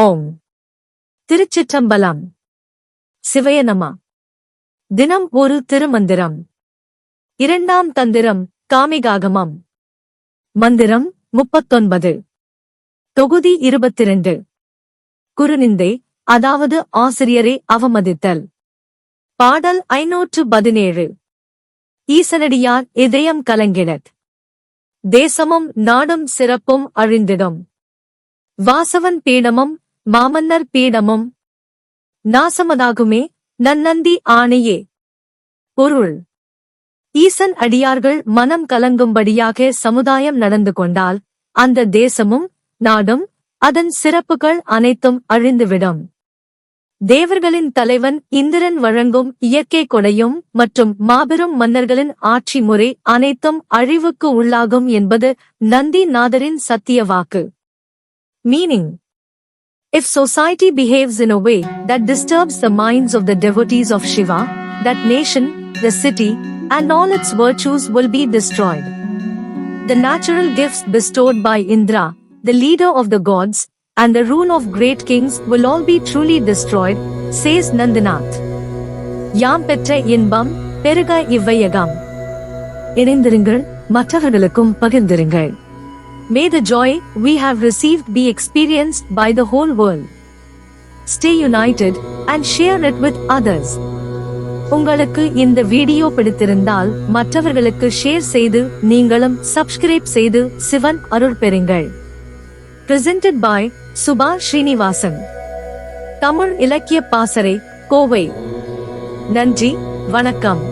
ஓம். திருச்சிற்றம்பலம். சிவயனமா. தினம் ஒரு திருமந்திரம். இரண்டாம் தந்திரம் காமிகாகமம். மந்திரம் முப்பத்தொன்பது. தொகுதி இருபத்திரண்டு. குருநிந்தை அதாவது ஆசிரியரை அவமதித்தல். பாடல் ஐநூற்று பதினேழு. ஈசனடியார் இதயம் கலங்கினர் தேசமும் நாடும் சிறப்பும் அழிந்திடும். வாசவன் பீடமும் மாமன்னர் பீடமும் நாசமதாகுமே நன்னந்தி ஆணையே. பொருள். ஈசன் அடியார்கள் மனம் கலங்கும்படியாக சமுதாயம் நடந்து கொண்டால் அந்த தேசமும் நாடும் அதன் சிறப்புகள் அனைத்தும் அழிந்துவிடும். தேவர்களின் தலைவன் இந்திரன் வழங்கும் இயற்கை கொடையும் மற்றும் மாபெரும் மன்னர்களின் ஆட்சி முறை அனைத்தும் அழிவுக்கு உள்ளாகும் என்பது நந்தி நாதரின் சத்திய வாக்கு. Meaning. If society behaves in a way that disturbs the minds of the devotees of Shiva, that nation, the city, and all its virtues will be destroyed. The natural gifts bestowed by Indra, the leader of the gods, and the rule of great kings will all be truly destroyed, says Nandinath. யாம் பெற்ற இன்பம் பெருக இவ்வையகம் இணைந்திருங்கள் மற்றவர்களுக்கும் பகிர்ந்திருங்கள் May the joy we have received be experienced by the whole world. Stay united and share it with others. உங்களுக்கு இந்த video பிடித்திருந்தால் மற்றவர்களுக்கு ஷேர் செய்து நீங்களும் சப்ஸ்கிரைப் செய்து சிவன் அருள் பெறுங்கள் பிரசன்டட் பாய் சுபா ஸ்ரீனிவாசன் தமிழ் இலக்கிய பாசறை கோவை நன்றி வணக்கம்